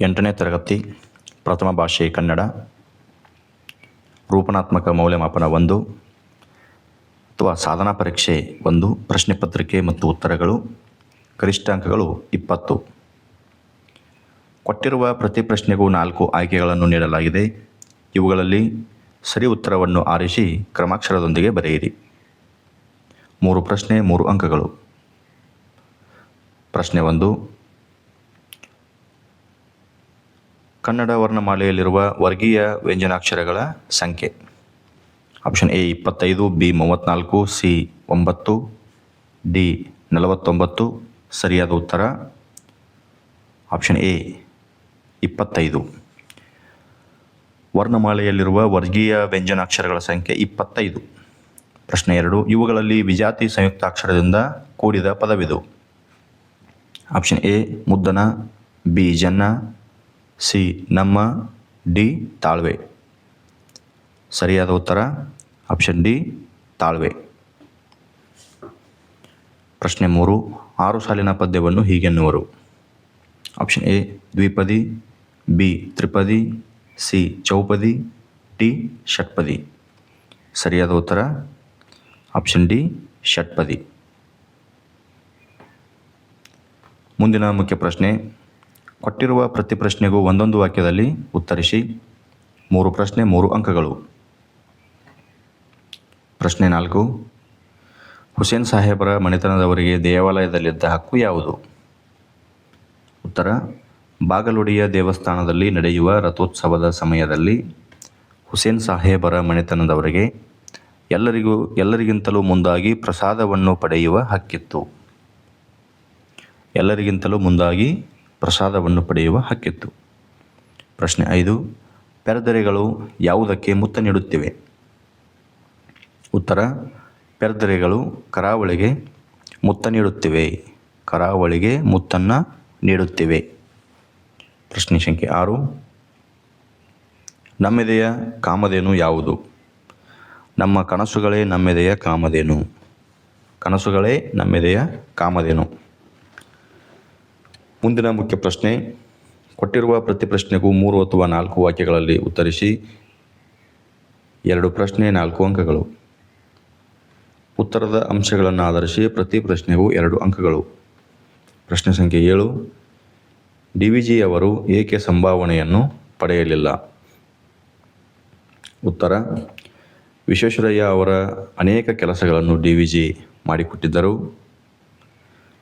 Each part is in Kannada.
ಎಂಟನೇ ತರಗತಿ, ಪ್ರಥಮ ಭಾಷೆ ಕನ್ನಡ, ರೂಪನಾತ್ಮಕ ಮೌಲ್ಯಮಾಪನ ಒಂದು ಅಥವಾ ಸಾಧನಾ ಪರೀಕ್ಷೆ ಒಂದು, ಪ್ರಶ್ನೆ ಪತ್ರಿಕೆ ಮತ್ತು ಉತ್ತರಗಳು ಗರಿಷ್ಠ ಅಂಕಗಳು ಇಪ್ಪತ್ತು. ಕೊಟ್ಟಿರುವ ಪ್ರತಿ ಪ್ರಶ್ನೆಗೂ ನಾಲ್ಕು ಆಯ್ಕೆಗಳನ್ನು ನೀಡಲಾಗಿದೆ. ಇವುಗಳಲ್ಲಿ ಸರಿ ಉತ್ತರವನ್ನು ಆರಿಸಿ ಕ್ರಮಾಕ್ಷರದೊಂದಿಗೆ ಬರೆಯಿರಿ. ಮೂರು ಪ್ರಶ್ನೆ, ಮೂರು ಅಂಕಗಳು. ಪ್ರಶ್ನೆ ಒಂದು ಕನ್ನಡ ವರ್ಣಮಾಲೆಯಲ್ಲಿರುವ ವರ್ಗೀಯ ವ್ಯಂಜನಾಕ್ಷರಗಳ ಸಂಖ್ಯೆ. ಆಪ್ಷನ್ ಎ ಇಪ್ಪತ್ತೈದು ಬಿ ಮೂವತ್ತ್ನಾಲ್ಕು ಸಿ ಒಂಬತ್ತು ಡಿ ನಲವತ್ತೊಂಬತ್ತು, ಸರಿಯಾದ ಉತ್ತರ. ಆಪ್ಷನ್ ಎ ಇಪ್ಪತ್ತೈದು. ವರ್ಣಮಾಲೆಯಲ್ಲಿರುವ ವರ್ಗೀಯ ವ್ಯಂಜನಾಕ್ಷರಗಳ ಸಂಖ್ಯೆ ಇಪ್ಪತ್ತೈದು. ಪ್ರಶ್ನೆ ಎರಡು, ಇವುಗಳಲ್ಲಿ ವಿಜಾತಿ ಸಂಯುಕ್ತಾಕ್ಷರದಿಂದ ಕೂಡಿದ ಪದವಿದು? Option A Muddana B Janna C, ನಮ್ಮ, ಡಿ, ತಾಳ್ವೆ. ಸರಿಯಾದ ಉತ್ತರ, ಆಪ್ಷನ್ ಡಿ, ತಾಳ್ವೆ. ಪ್ರಶ್ನೆ ಮೂರು, ಆರು ಸಾಲಿನ ಪದ್ಯವನ್ನು ಹೀಗೆನ್ನುವರು ಆಪ್ಷನ್ ಎ, ದ್ವಿಪದಿ, ಬಿ, ತ್ರಿಪದಿ, ಸಿ, ಚೌಪದಿ, ಡಿ, ಷಟ್ಪದಿ. ಸರಿಯಾದ ಉತ್ತರ, ಆಪ್ಷನ್ ಡಿ, ಷಟ್ಪದಿ. ಮುಂದಿನ ಮುಖ್ಯ ಪ್ರಶ್ನೆ ಕೊಟ್ಟಿರುವ ಪ್ರತಿ ಪ್ರಶ್ನೆಗೂ ಒಂದೊಂದು ವಾಕ್ಯದಲ್ಲಿ ಉತ್ತರಿಸಿ. ಮೂರು ಪ್ರಶ್ನೆ, ಮೂರು ಅಂಕಗಳು. ಪ್ರಶ್ನೆ ನಾಲ್ಕು. ಹುಸೇನ್ ಸಾಹೇಬರ ಮನೆತನದವರಿಗೆ ದೇವಾಲಯದಲ್ಲಿದ್ದ ಹಕ್ಕು ಯಾವುದು? ಉತ್ತರ, ಬಾಗಲುಡಿಯ ದೇವಸ್ಥಾನದಲ್ಲಿ ನಡೆಯುವ ರಥೋತ್ಸವದ ಸಮಯದಲ್ಲಿ ಹುಸೇನ್ ಸಾಹೇಬರ ಮನೆತನದವರಿಗೆ ಎಲ್ಲರಿಗೂ, ಎಲ್ಲರಿಗಿಂತಲೂ ಮುಂದಾಗಿ ಪ್ರಸಾದವನ್ನು ಪಡೆಯುವ ಹಕ್ಕಿತ್ತು. ಎಲ್ಲರಿಗಿಂತಲೂ ಮುಂದಾಗಿ ಪ್ರಸಾದವನ್ನು ಪಡೆಯುವ ಹಕ್ಕಿತ್ತು. ಪ್ರಶ್ನೆ ಐದು, ಪೆರದರೆಗಳು ಯಾವುದಕ್ಕೆ ಮುತ್ತ ನೀಡುತ್ತಿವೆ? ಉತ್ತರ, ಪೆರದರೆಗಳು ಕರಾವಳಿಗೆ ಮುತ್ತ ನೀಡುತ್ತಿವೆ. ಕರಾವಳಿಗೆ ಮುತ್ತನ್ನು ನೀಡುತ್ತಿವೆ. ಪ್ರಶ್ನೆ ಸಂಖ್ಯೆ ಆರು, ನಮ್ಮೆದೆಯ ಕಾಮಧೇನು ಯಾವುದು? ನಮ್ಮ ಕನಸುಗಳೇ ನಮ್ಮೆದೆಯ ಕಾಮಧೇನು. ಕನಸುಗಳೇ ನಮ್ಮೆದೆಯ ಕಾಮಧೇನು. ಮುಂದಿನ ಮುಖ್ಯ ಪ್ರಶ್ನೆ, ಕೊಟ್ಟಿರುವ ಪ್ರತಿ ಪ್ರಶ್ನೆಗೂ ಮೂರು ಅಥವಾ ನಾಲ್ಕು ವಾಕ್ಯಗಳಲ್ಲಿ ಉತ್ತರಿಸಿ. ಎರಡು ಪ್ರಶ್ನೆ, ನಾಲ್ಕು ಅಂಕಗಳು. ಉತ್ತರದ ಅಂಶಗಳನ್ನು ಆಧರಿಸಿ ಪ್ರತಿ ಪ್ರಶ್ನೆಗೂ ಎರಡು ಅಂಕಗಳು. ಪ್ರಶ್ನೆ ಸಂಖ್ಯೆ ಏಳು, ಡಿ ವಿ ಜಿ ಅವರು ಏಕೆ ಸಂಭಾವನೆಯನ್ನು ಪಡೆಯಲಿಲ್ಲ? ಉತ್ತರ, ವಿಶ್ವೇಶ್ವರಯ್ಯ ಅವರ ಅನೇಕ ಕೆಲಸಗಳನ್ನು ಡಿ ವಿ ಜಿ ಮಾಡಿಕೊಟ್ಟಿದ್ದರು.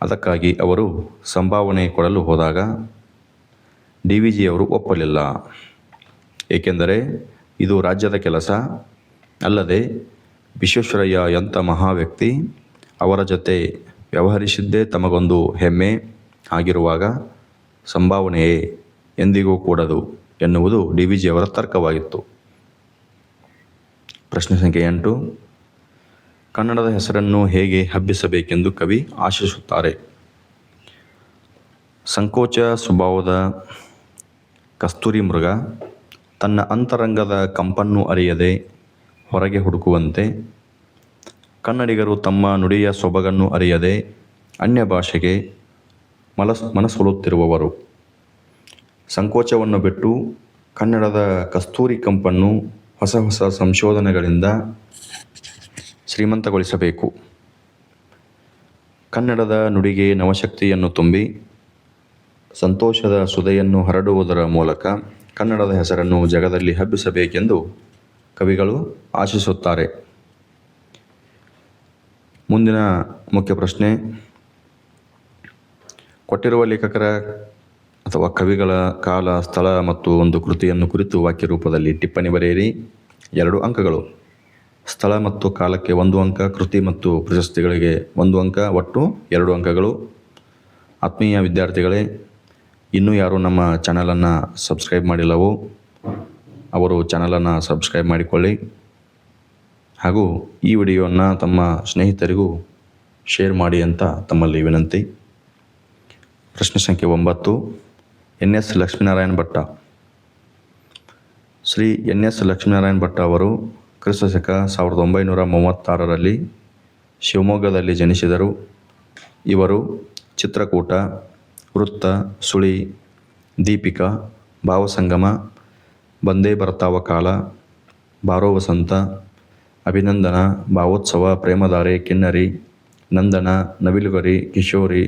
ಅದಕ್ಕಾಗಿ ಅವರು ಸಂಭಾವನೆ ಕೊಡಲು ಹೋದಾಗ ಡಿ ವಿ ಜಿಯವರು ಒಪ್ಪಲಿಲ್ಲ. ಏಕೆಂದರೆ ಇದು ರಾಜ್ಯದ ಕೆಲಸ. ಅಲ್ಲದೆ ವಿಶ್ವೇಶ್ವರಯ್ಯ ಎಂಥ ಮಹಾ ವ್ಯಕ್ತಿ ಅವರ ಜೊತೆ ವ್ಯವಹರಿಸಿದ್ದೇ ತಮಗೊಂದು ಹೆಮ್ಮೆ ಆಗಿರುವಾಗ ಸಂಭಾವನೆಯೇ ಎಂದಿಗೂ ಕೂಡದು ಎನ್ನುವುದು ಡಿ ವಿ ಜಿಯವರ ತರ್ಕವಾಗಿತ್ತು. ಪ್ರಶ್ನೆ ಸಂಖ್ಯೆ ಎಂಟು. ಕನ್ನಡದ ಹೆಸರನ್ನು ಹೇಗೆ ಹಬ್ಬಿಸಬೇಕೆಂದು ಕವಿ ಆಶಿಸುತ್ತಾರೆ. ಸಂಕೋಚ ಸ್ವಭಾವದ ಕಸ್ತೂರಿ ಮೃಗ ತನ್ನ ಅಂತರಂಗದ ಕಂಪನ್ನು ಅರಿಯದೆ ಹೊರಗೆ ಹುಡುಕುವಂತೆ ಕನ್ನಡಿಗರು ತಮ್ಮ ನುಡಿಯ ಸೊಬಗನ್ನು ಅರಿಯದೆ ಅನ್ಯ ಭಾಷೆಗೆ ಮಲಸ್ ಮನಸೊಲುತ್ತಿರುವವರು. ಸಂಕೋಚವನ್ನು ಬಿಟ್ಟು ಕನ್ನಡದ ಕಸ್ತೂರಿ ಕಂಪನ್ನು ಹೊಸ ಹೊಸ ಸಂಶೋಧನೆಗಳಿಂದ ಶ್ರೀಮಂತಗೊಳಿಸಬೇಕು. ಕನ್ನಡದ ನುಡಿಗೆ ನವಶಕ್ತಿಯನ್ನು ತುಂಬಿ, ಸಂತೋಷದ ಸುದೆಯನ್ನು ಹರಡುವುದರ ಮೂಲಕ ಕನ್ನಡದ ಹೆಸರನ್ನು ಜಗದಲ್ಲಿ ಹಬ್ಬಿಸಬೇಕೆಂದು ಕವಿಗಳು ಆಶಿಸುತ್ತಾರೆ. ಮುಂದಿನ ಮುಖ್ಯ ಪ್ರಶ್ನೆ. ಕೊಟ್ಟಿರುವ ಲೇಖಕರ ಅಥವಾ ಕವಿಗಳ ಕಾಲ, ಸ್ಥಳ ಮತ್ತು ಒಂದು ಕೃತಿಯನ್ನು ಕುರಿತು ವಾಕ್ಯ ರೂಪದಲ್ಲಿ ಟಿಪ್ಪಣಿ ಬರೆಯಿರಿ. ಎರಡು ಅಂಕಗಳು. ಸ್ಥಳ ಮತ್ತು ಕಾಲಕ್ಕೆ ಒಂದು ಅಂಕ, ಕೃತಿ ಮತ್ತು ಪ್ರಶಸ್ತಿಗಳಿಗೆ ಒಂದು ಅಂಕ, ಒಟ್ಟು ಎರಡು ಅಂಕಗಳು. ಆತ್ಮೀಯ ವಿದ್ಯಾರ್ಥಿಗಳೇ, ಇನ್ನೂ ಯಾರು ನಮ್ಮ ಚಾನಲನ್ನು ಸಬ್ಸ್ಕ್ರೈಬ್ ಮಾಡಿಲ್ಲವೋ, ಅವರು ಚಾನಲನ್ನು ಸಬ್ಸ್ಕ್ರೈಬ್ ಮಾಡಿಕೊಳ್ಳಿ. ಹಾಗೂ ಈ ವಿಡಿಯೋವನ್ನು ತಮ್ಮ ಸ್ನೇಹಿತರಿಗೂ ಶೇರ್ ಮಾಡಿ ಅಂತ ತಮ್ಮಲ್ಲಿ ವಿನಂತಿ. ಪ್ರಶ್ನೆ ಸಂಖ್ಯೆ ಒಂಬತ್ತು, N S Lakshminarayana Bhatta. Shri N S Lakshminarayana Bhatta ಅವರು ಕ್ರಿಸ್ತ ಶಕ ಸಾವಿರದ ಒಂಬೈನೂರ ಮೂವತ್ತಾರರಲ್ಲಿ ಶಿವಮೊಗ್ಗದಲ್ಲಿ ಜನಿಸಿದರು. ಇವರು ಚಿತ್ರಕೂಟ, ವೃತ್ತ, ಸುಳಿ, ದೀಪಿಕಾ, ಭಾವಸಂಗಮ, ಬಂದೇ ಬರ್ತಾವ ಕಾಲ, ಬಾರೋ ವಸಂತ, ಅಭಿನಂದನ, ಭಾವೋತ್ಸವ, ಪ್ರೇಮಧಾರೆ, ಕಿನ್ನರಿ, ನಂದನ, ನವಿಲುಗರಿ, ಕಿಶೋರಿ,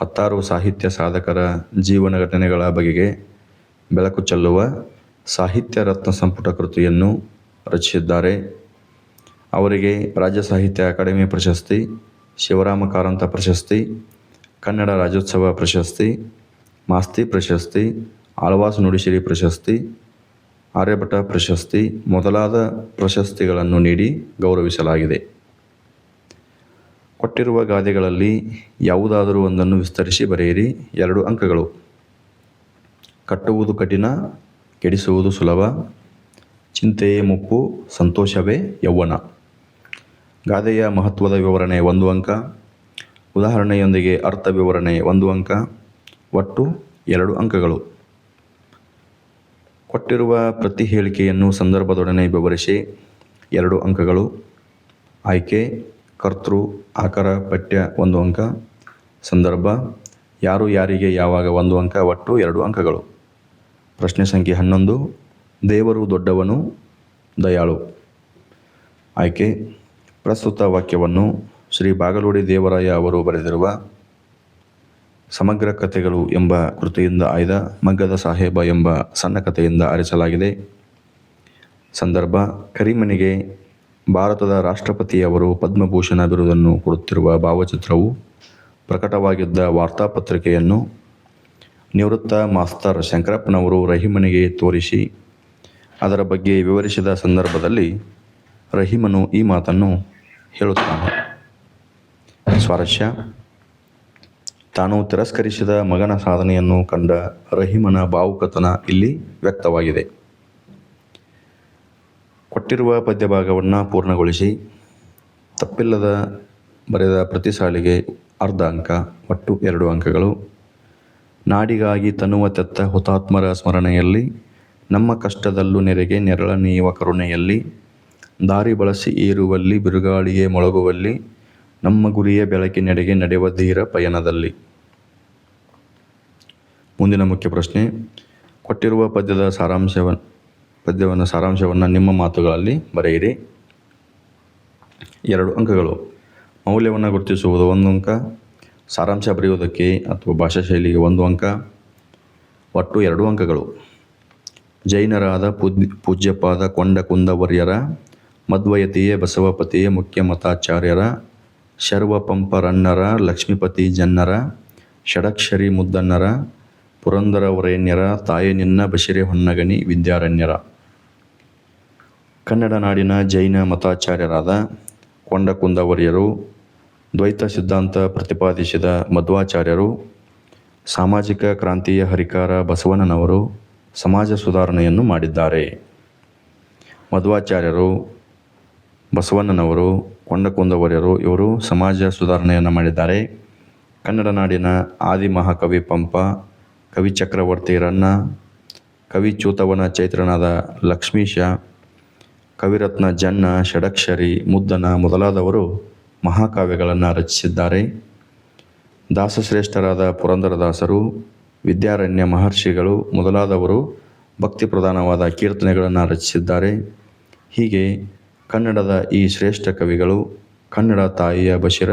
ಹತ್ತಾರು ಸಾಹಿತ್ಯ ಸಾಧಕರ ಜೀವನ ಘಟನೆಗಳ ಬಗೆಗೆ ಬೆಳಕು ಚೆಲ್ಲುವ ಸಾಹಿತ್ಯ ರತ್ನ ಸಂಪುಟ ಕೃತಿಯನ್ನು ರಚಿಸಿದ್ದಾರೆ. ಅವರಿಗೆ ರಾಜ್ಯ ಸಾಹಿತ್ಯ ಅಕಾಡೆಮಿ ಪ್ರಶಸ್ತಿ, ಶಿವರಾಮ ಕಾರಂತ ಪ್ರಶಸ್ತಿ, ಕನ್ನಡ ರಾಜ್ಯೋತ್ಸವ ಪ್ರಶಸ್ತಿ, ಮಾಸ್ತಿ ಪ್ರಶಸ್ತಿ, ಆಳ್ವಾಸ್ ನುಡಿಸಿರಿ ಪ್ರಶಸ್ತಿ, ಆರ್ಯಭಟ ಪ್ರಶಸ್ತಿ ಮೊದಲಾದ ಪ್ರಶಸ್ತಿಗಳನ್ನು ನೀಡಿ ಗೌರವಿಸಲಾಗಿದೆ. ಕೊಟ್ಟಿರುವ ಗಾದೆಗಳಲ್ಲಿ ಯಾವುದಾದರೂ ಒಂದನ್ನು ವಿಸ್ತರಿಸಿ ಬರೆಯಿರಿ. ಎರಡು ಅಂಕಗಳು. ಕಟ್ಟುವುದು ಕಠಿಣ, ಕೆಡಿಸುವುದು ಸುಲಭ. ಚಿಂತೆಯೇ ಮುಪ್ಪು, ಸಂತೋಷವೇ ಯೌವನ. ಗಾದೆಯ ಮಹತ್ವದ ವಿವರಣೆ ಒಂದು ಅಂಕ. ಉದಾಹರಣೆಯೊಂದಿಗೆ ಅರ್ಥ ವಿವರಣೆ ಒಂದು ಅಂಕ. ಒಟ್ಟು ಎರಡು ಅಂಕಗಳು. ಕೊಟ್ಟಿರುವ ಪ್ರತಿ ಹೇಳಿಕೆಯನ್ನು ಸಂದರ್ಭದೊಡನೆ ವಿವರಿಸಿ. ಎರಡು ಅಂಕಗಳು. ಆಯ್ಕೆ, ಕರ್ತೃ, ಆಕಾರ, ಪಠ್ಯ ಒಂದು ಅಂಕ. ಸಂದರ್ಭ. ಯಾರು ಯಾರಿಗೆ ಯಾವಾಗ ಒಂದು ಅಂಕ, ಒಟ್ಟು ಎರಡು ಅಂಕಗಳು. ಪ್ರಶ್ನೆ ಸಂಖ್ಯೆ ಹನ್ನೊಂದು. ದೇವರು ದೊಡ್ಡವನು, ದಯಾಳು. ಆಯ್ಕೆ, ಪ್ರಸ್ತುತ ವಾಕ್ಯವನ್ನು ಶ್ರೀ ಬಾಗಲೋಡಿ ದೇವರಾಯ ಅವರು ಬರೆದಿರುವ ಸಮಗ್ರ ಕಥೆಗಳು ಎಂಬ ಕೃತಿಯಿಂದ ಆಯ್ದ ಮಗ್ಗದ ಸಾಹೇಬ ಎಂಬ ಸಣ್ಣ ಕಥೆಯಿಂದ ಆರಿಸಲಾಗಿದೆ. ಸಂದರ್ಭ, ಕರಿಮನಿಗೆ ಭಾರತದ ರಾಷ್ಟ್ರಪತಿಯವರು ಪದ್ಮಭೂಷಣ ಬಿರುದನ್ನು ಕೊಡುತ್ತಿರುವ ಭಾವಚಿತ್ರವು ಪ್ರಕಟವಾಗಿದ್ದ ವಾರ್ತಾಪತ್ರಿಕೆಯನ್ನು ನಿವೃತ್ತ ಮಾಸ್ತರ್ ಶಂಕರಪ್ಪನವರು ರಹಿಮನಿಗೆ ತೋರಿಸಿ ಅದರ ಬಗ್ಗೆ ವಿವರಿಸಿದ ಸಂದರ್ಭದಲ್ಲಿ ರಹಿಮನು ಈ ಮಾತನ್ನು ಹೇಳುತ್ತಾನೆ. ಸ್ವಾರಸ್ಯ. ತಾನು ತಿರಸ್ಕರಿಸಿದ ಮಗನ ಸಾಧನೆಯನ್ನು ಕಂಡ ರಹೀಮನ ಭಾವುಕತನ ಇಲ್ಲಿ ವ್ಯಕ್ತವಾಗಿದೆ. ಕೊಟ್ಟಿರುವ ಪದ್ಯಭಾಗವನ್ನು ಪೂರ್ಣಗೊಳಿಸಿ, ತಪ್ಪಿಲ್ಲದ ಬರೆದ ಪ್ರತಿ ಸಾಲಿಗೆ ಅರ್ಧ ಅಂಕ ಒಟ್ಟು ಎರಡು ಅಂಕಗಳು. ನಾಡಿಗಾಗಿ ತನ್ನುವ ತೆತ್ತ ಹುತಾತ್ಮರ ಸ್ಮರಣೆಯಲ್ಲಿ ನಮ್ಮ ಕಷ್ಟದಲ್ಲೂ ನೆರೆಗೆ ನೆರಳ ನೀವ ಕರುಣೆಯಲ್ಲಿ, ದಾರಿ ಬಳಸಿ ಏರುವಲ್ಲಿ, ಬಿರುಗಾಳಿಯೇ ಮೊಳಗುವಲ್ಲಿ, ನಮ್ಮ ಗುರಿಯ ಬೆಳಕಿನೆಡೆಗೆ ನಡೆಯುವ ಧೀರ ಪಯಣದಲ್ಲಿ. ಮುಂದಿನ ಮುಖ್ಯ ಪ್ರಶ್ನೆ, ಕೊಟ್ಟಿರುವ ಪದ್ಯದ ಸಾರಾಂಶವ ಪದ್ಯವನ್ನು ಸಾರಾಂಶವನ್ನು ನಿಮ್ಮ ಮಾತುಗಳಲ್ಲಿ ಬರೆಯಿರಿ. ಎರಡು ಅಂಕಗಳು. ಮೌಲ್ಯವನ್ನು ಗುರುತಿಸುವುದು ಒಂದು ಅಂಕ, ಸಾರಾಂಶ ಬರೆಯುವುದಕ್ಕೆ ಅಥವಾ ಭಾಷಾ ಶೈಲಿಗೆ ಒಂದು ಅಂಕ. ಒಟ್ಟು ಎರಡು ಅಂಕಗಳು. ಜೈನರಾದ ಪೂಜ್ಯ ಪೂಜ್ಯಪಾದ ಕೊಂಡ ಕುಂದವರ್ಯರ ಮಧ್ವಯತಿಯೇ ಬಸವಪತಿಯೇ ಮುಖ್ಯ ಮತಾಚಾರ್ಯರ, ಶರ್ವಪಂಪರನ್ನರ, ಲಕ್ಷ್ಮೀಪತಿ ಜನ್ನರ, ಷಡಕ್ಷರಿ ಮುದ್ದನ್ನರ ಪುರಂದರ ವರೇಣ್ಯರ ತಾಯಿ ನಿನ್ನ ಬಶಿರೆ ಹೊನ್ನಗನಿ ವಿದ್ಯಾರಣ್ಯರ. ಕನ್ನಡ ನಾಡಿನ ಜೈನ ಮತಾಚಾರ್ಯರಾದ ಕೊಂಡ ಕುಂದವರ್ಯರು ದ್ವೈತ ಸಿದ್ಧಾಂತ ಪ್ರತಿಪಾದಿಸಿದ ಮಧ್ವಾಚಾರ್ಯರು, ಸಾಮಾಜಿಕ ಕ್ರಾಂತಿಯ ಹರಿಕಾರ ಬಸವಣ್ಣನವರು ಸಮಾಜ ಸುಧಾರಣೆಯನ್ನು ಮಾಡಿದ್ದಾರೆ. ಮಧ್ವಾಚಾರ್ಯರು, ಬಸವಣ್ಣನವರು, ಕೊಂಡಕುಂದವರ್ಯರು, ಇವರು ಸಮಾಜ ಸುಧಾರಣೆಯನ್ನು ಮಾಡಿದ್ದಾರೆ. ಕನ್ನಡ ನಾಡಿನ ಆದಿ ಮಹಾಕವಿ ಪಂಪ, ಕವಿ ಚಕ್ರವರ್ತಿ ರನ್ನ, ಕವಿ ಚೂತವನ ಚೈತ್ರನಾದ ಲಕ್ಷ್ಮೀಶ, ಕವಿರತ್ನ ಜನ್ನ ಷಡಕ್ಷರಿ ಮುದ್ದನ ಮೊದಲಾದವರು ಮಹಾಕಾವ್ಯಗಳನ್ನು ರಚಿಸಿದ್ದಾರೆ. ದಾಸಶ್ರೇಷ್ಠರಾದ ಪುರಂದರದಾಸರು ವಿದ್ಯಾರಣ್ಯ ಮಹರ್ಷಿಗಳು ಮೊದಲಾದವರು ಭಕ್ತಿ ಪ್ರಧಾನವಾದ ಕೀರ್ತನೆಗಳನ್ನು ರಚಿಸಿದ್ದಾರೆ. ಹೀಗೆ ಕನ್ನಡದ ಈ ಶ್ರೇಷ್ಠ ಕವಿಗಳು ಕನ್ನಡ ತಾಯಿಯ ಬಶಿರ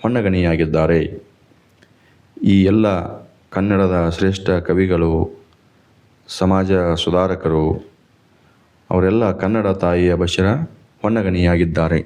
ಹೊನ್ನಗಣಿಯಾಗಿದ್ದಾರೆ ಈ ಎಲ್ಲ ಕನ್ನಡದ ಶ್ರೇಷ್ಠ ಕವಿಗಳು, ಸಮಾಜ ಸುಧಾರಕರು, ಅವರೆಲ್ಲ ಕನ್ನಡ ತಾಯಿಯ ಬಶಿರ ಹೊನ್ನಗಣಿಯಾಗಿದ್ದಾರೆ